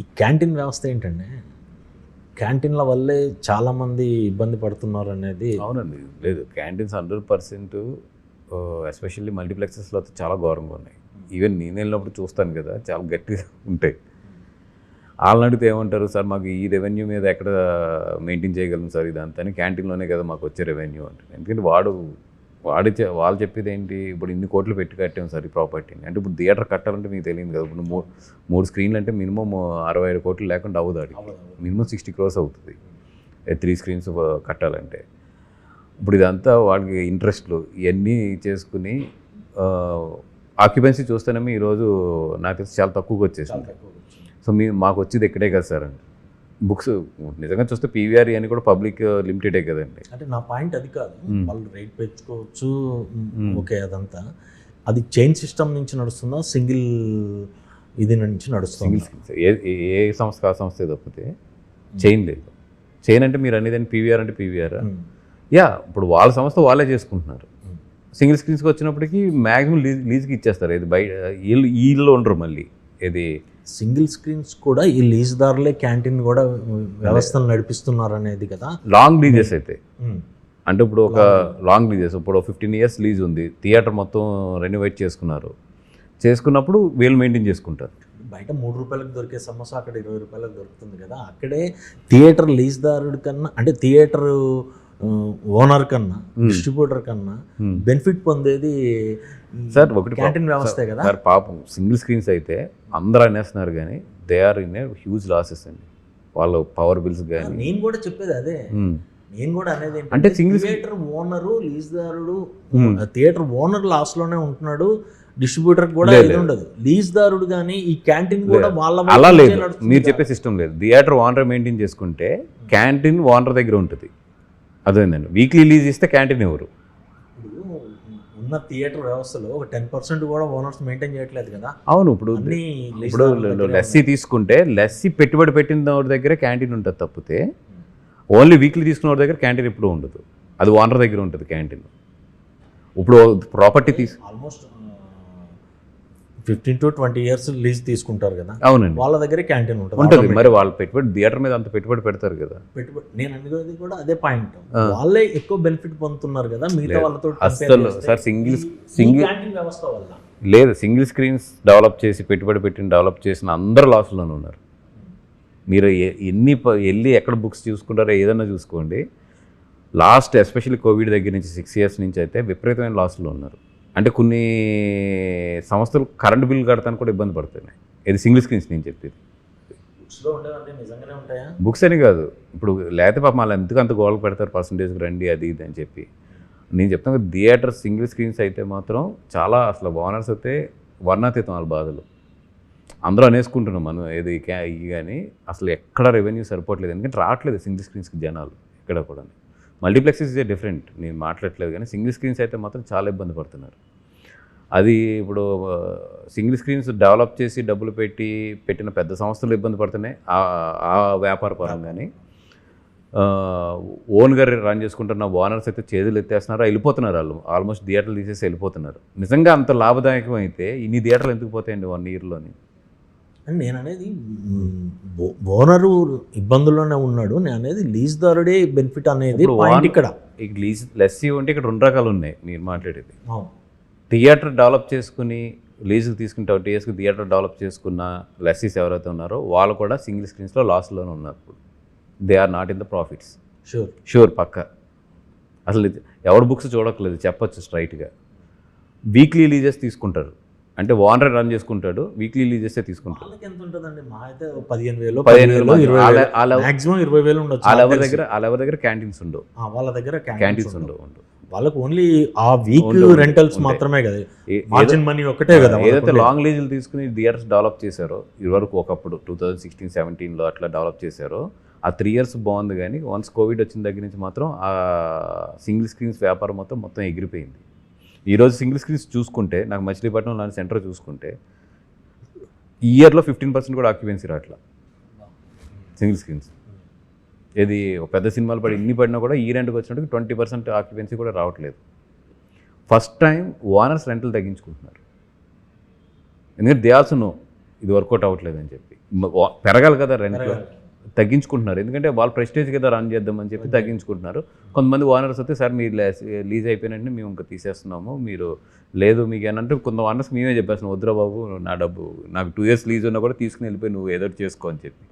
ఈ క్యాంటీన్ వ్యవస్థ ఏంటండి? క్యాంటీన్ల వల్లే చాలామంది ఇబ్బంది పడుతున్నారు అనేది అవునండి. లేదు క్యాంటీన్స్ హండ్రెడ్ పర్సెంట్ ఎస్పెషల్లీ మల్టీప్లెక్సెస్లో అయితే చాలా ఘోరంగా ఉన్నాయి. ఈవెన్ నేను వెళ్ళినప్పుడు చూస్తాను కదా చాలా గట్టిగా ఉంటాయి. వాళ్ళని అడిగితే ఏమంటారు సార్ మాకు ఈ రెవెన్యూ మీద ఎక్కడ మెయింటైన్ చేయగలం సార్ ఇదంతా? క్యాంటీన్లోనే కదా మాకు వచ్చే రెవెన్యూ అంటే. ఎందుకంటే వాడు వాడి వాళ్ళు చెప్పేది ఏంటి ఇప్పుడు ఇన్ని కోట్లు పెట్టి కట్టాం సార్ ఈ ప్రాపర్టీని. అంటే ఇప్పుడు థియేటర్ కట్టాలంటే మీకు తెలియదు కదా. ఇప్పుడు మూడు మూడు స్క్రీన్లు అంటే మినిమం అరవై ఐదు కోట్లు లేకుండా అవ్వదు ఆడికి. మినిమం సిక్స్టీ క్రోర్స్ అవుతుంది. త్రీ స్క్రీన్స్ కట్టాలంటే. ఇప్పుడు ఇదంతా వాడికి ఇంట్రెస్ట్లు ఇవన్నీ చేసుకుని ఆక్యుపెన్సీ చూస్తేనేమో ఈరోజు నాకు తెలిసి చాలా తక్కువగా వచ్చేసింది. సో మీ మాకు వచ్చేది ఇక్కడే కదా సార్ అండి బుక్స్ నిజంగా చూస్తే పీవీఆర్ అని కూడా పబ్లిక్ లిమిటెడే కదండి. అంటే నా పాయింట్ అది కాదు. వాళ్ళు రేట్ పెంచుకోవచ్చు ఓకే అదంతా. అది చైన్ సిస్టమ్ నుంచి నడుస్తుందా సింగిల్ ఇది నుంచి నడుస్తుంది? సింగిల్ స్క్రీన్స్ ఏ ఏ- ఏ సంస్థ ఆ సంస్థ తప్పితే చైన్ లేదు. చైన్ అంటే మీరు అనేది పీవీఆర్ అంటే పీవీఆర్? యా ఇప్పుడు వాళ్ళ సంస్థ వాళ్ళే చేసుకుంటున్నారు. సింగిల్ స్క్రీన్స్కి వచ్చినప్పటికీ మ్యాక్సిమం లీజ్ లీజ్కి ఇచ్చేస్తారు. ఇది బయట వీళ్ళు వీళ్ళు ఉండరు మళ్ళీ. ఇది సింగిల్ స్క్రీన్స్ కూడా ఈ లీజ్దారులే క్యాంటీన్ కూడా వ్యవస్థను నడిపిస్తున్నారు అనేది కదా. లాంగ్ లీజెస్ అయితే. అంటే ఇప్పుడు ఒక లాంగ్ లీజెస్ ఇప్పుడు ఫిఫ్టీన్ ఇయర్స్ లీజ్ ఉంది. థియేటర్ మొత్తం రెనోవేట్ చేసుకున్నారు. చేసుకున్నప్పుడు వీళ్ళు మెయింటైన్ చేసుకుంటారు. బయట మూడు రూపాయలకు దొరికే సమోసా అక్కడ ఇరవై రూపాయలకు దొరుకుతుంది కదా. అక్కడే థియేటర్ లీజ్దారుడి కన్నా అంటే థియేటర్ ఓనర్ కన్నా డిస్ట్రిబ్యూటర్ కన్నా. బెనిఫిట్ పొందేది సార్ ఒకటి క్యాంటీన్ వ్యవస్థే కదా. సార్ పాపం సింగిల్ స్క్రీన్స్ అయితే అందరూ అనేస్తున్నారు కానీ they are in a huge losses అండి. వాళ్ళ పవర్ బిల్స్ కానీ. నేను కూడా చెప్పేది అదే. నేను కూడా అనేది అంటే single- థియేటర్ ఓనరు లీజ్దారుడు థియేటర్ ఓనర్ లాస్లోనే ఉంటున్నాడు. డిస్ట్రిబ్యూటర్ కూడా ఇది ఉండదు. లీజ్దారుడు కానీ ఈ క్యాంటీన్ కూడా వాళ్ళ అలా లేదు. మీరు. చెప్పే సిస్టమ్ లేదు. థియేటర్ ఓనర్ మెయింటైన్ చేసుకుంటే క్యాంటీన్ ఓనర్ దగ్గర ఉంటుంది. అదేందండి వీక్లీ లీజ్ ఇస్తే క్యాంటీన్ ఎవరు? ఉన్న థియేటర్ వ్యవస్థలో ఒక టెన్ పర్సెంట్ కూడా ఓనర్స్ మెయింటైన్ చేయట్లేదు కదా. అవును ఇప్పుడు ఇప్పుడు లస్సీ తీసుకుంటే లస్సీ పెట్టుబడి పెట్టిన వాడి దగ్గర క్యాంటీన్ ఉంటుంది తప్పితే ఓన్లీ వీక్లీ తీసుకున్న వాడి దగ్గర క్యాంటీన్ ఎప్పుడూ ఉండదు. అది ఓనర్ దగ్గర ఉంటుంది క్యాంటీన్. ఇప్పుడు ప్రాపర్టీ తీసు almost fifteen to twenty years lease తీసుకుంటారు కదా అవునండి. వాళ్ళ దగ్గరే క్యాంటీన్ ఉంటుంది. ఉంటుంది. మరి వాళ్ళు పెట్టుబడి థియేటర్ మీద అంత పెట్టుబడి పెడతారు కదా. పెట్టుబడి నేను అనేది కూడా అదే పాయింట్ వాళ్ళే ఎక్కువ బెనిఫిట్ పొందుతున్నారు కదా మిగతా వాళ్ళతో అస్సలు సార్ సింగిల్ సింగిల్ క్యాంటీన్ వ్యవస్థ వల్ల. లేదు సింగిల్ స్క్రీన్స్ డెవలప్ చేసి పెట్టుబడి పెట్టిన డెవలప్ చేసిన అందరు లాస్లోనే ఉన్నారు. మీరు ఎన్ని వెళ్ళి ఎక్కడ బుక్స్ చూసుకుంటారో ఏదైనా చూసుకోండి. లాస్ట్ ఎస్పెషల్లీ కోవిడ్ దగ్గర నుంచి సిక్స్ ఇయర్స్ నుంచి అయితే విపరీతమైన లాస్లో ఉన్నారు. అంటే కొన్ని సంస్థలు కరెంట్ బిల్ కడతానికి కూడా ఇబ్బంది పడుతున్నాయి. ఇది సింగిల్ స్క్రీన్స్ నేను చెప్పేది. బుక్స్ అని కాదు. ఇప్పుడు లేకపోతే పాపం వాళ్ళు ఎందుకు అంత గోల్ పెడతారు పర్సంటేజ్కి రండి అది ఇది అని చెప్పి. నేను చెప్తాను కదా థియేటర్ సింగిల్ స్క్రీన్స్ అయితే మాత్రం చాలా అసలు ఓనర్స్ అయితే వర్ణాతీతం వాళ్ళ బాధలు. అందరూ అనేసుకుంటున్నాం మనం ఏది కానీ అసలు ఎక్కడ రెవెన్యూ సరిపోవట్లేదు. ఎందుకంటే రావట్లేదు సింగిల్ స్క్రీన్స్కి జనాలు ఎక్కడ కూడా మల్టీప్లెక్స్ ఇస్ ఏ డిఫరెంట్ నేను మాట్లాడట్లేదు కానీ సింగిల్ స్క్రీన్స్ అయితే మాత్రం చాలా ఇబ్బంది పడుతున్నారు. అది ఇప్పుడు సింగిల్ స్క్రీన్స్ డెవలప్ చేసి డబ్బులు పెట్టి పెట్టిన పెద్ద సంస్థలు ఇబ్బంది పడుతున్నాయి. ఆ- ఆ వ్యాపార పరంగాని. ఓన్గా రన్ చేసుకుంటున్న ఓనర్స్ అయితే చేతులు ఎత్తేస్తున్నారు. వెళ్ళిపోతున్నారు వాళ్ళు. ఆల్మోస్ట్ థియేటర్లు తీసేసి వెళ్ళిపోతున్నారు. నిజంగా అంత లాభదాయకం అయితే ఇన్ని థియేటర్లు ఎందుకు పోతాయండి వన్ ఇయర్లోని? నేను అనేది ఓనరు ఇబ్బందుల్లోనే ఉన్నాడు. నేను అనేది లీజ్దారుడే బెనిఫిట్ అనేది ఇక్కడ. ఇక లీజ్ లెస్సీ ఉంటే ఇక్కడ రెండు రకాలు ఉన్నాయి మీరు మాట్లాడేది. అవును. థియేటర్ డెవలప్ చేసుకుని లీజుకి తీసుకుంటే ఇయర్స్కి థియేటర్ డెవలప్ చేసుకున్న లెస్సీస్ ఎవరైతే ఉన్నారో వాళ్ళు కూడా సింగిల్ స్క్రీన్స్లో లాస్లోనే ఉన్నారు ఇప్పుడు they are not in the profits sure sure పక్క. అసలు ఇది ఎవరు బుక్స్ చూడట్లేదు చెప్పొచ్చు స్ట్రైట్గా. వీక్లీ లీజెస్ తీసుకుంటారు. అంటే ఓనర్ రన్ చేసుకుంటాడు వీక్లీ లీజెసే తీసుకుంటారు. వాళ్ళకి ఎంత ఉంటుందండి? మా అయితే ఓ పదిహేను వేలు పదిహేను పదిహేను వేలు, వేలు ఇరవై వేలు. వాళ్ళ- ఉండొచ్చు. ఎవరి. దగ్గర వాళ్ళ ఎవరి దగ్గర క్యాంటీన్స్ ఉండవు వాళ్ళ దగ్గర క్యాంటీన్స్ ఉండవు. ఉండవు. వాళ్ళకి ఓన్లీ ఆ వీక్ రెంటల్స్. మాత్రమే కదా మార్జిన్ మనీ ఒకటే కదా ఏదైతే. లాంగ్ లీజులు తీసుకుని థియేటర్స్ డెవలప్ చేశారో ఇదివరకు ఒకప్పుడు టూ థౌజండ్ సిక్స్టీన్ సెవెంటీన్లో అట్లా డెవలప్ చేశారో ఆ త్రీ ఇయర్స్ బాగుంది కానీ వన్స్ కోవిడ్ వచ్చిన దగ్గర నుంచి మాత్రం ఆ సింగిల్ స్క్రీన్స్ వ్యాపారం మొత్తం మొత్తం ఎగిరిపోయింది ఈరోజు సింగిల్ స్క్రీన్స్ చూసుకుంటే నాకు మచిలీపట్నం లాంటి సెంటర్ చూసుకుంటే ఈ ఇయర్లో ఫిఫ్టీన్ పర్సెంట్ కూడా ఆక్యుపెన్సీ రావట్లా సింగిల్ స్క్రీన్స్ ఒక పెద్ద సినిమాలు పడి ఇన్ని పడినా కూడా ఈ రెంట్కి వచ్చినట్టు ట్వంటీ పర్సెంట్ ఆక్యుపెన్సీ కూడా రావట్లేదు. ఫస్ట్ టైం ఓనర్స్ రెంట్లు తగ్గించుకుంటున్నారు. ఎందుకంటే దే ఆల్సో నో ఇది వర్కౌట్ అవ్వట్లేదు అని చెప్పి పెరగాలి కదా రెంట్ తగ్గించుకుంటున్నారు. ఎందుకంటే వాళ్ళ ప్రెస్టేజ్ కదా రన్ చేద్దామని చెప్పి తగ్గించుకుంటున్నారు. కొంతమంది ఓనర్స్ వస్తే సార్ మీరు లీజ్ అయిపోయినట్టు మేము ఇంకా తీసేస్తున్నాము. మీరు లేదు మీకు ఏంటంటే కొంత ఓనర్స్ మేమే చెప్పేస్తున్నాం వద్దురా బాబు నా డబ్బు నాకు టూ ఇయర్స్ లీజ్ ఉన్నా కూడా తీసుకుని వెళ్ళిపోయి నువ్వు ఏదో చేసుకో అని చెప్పి.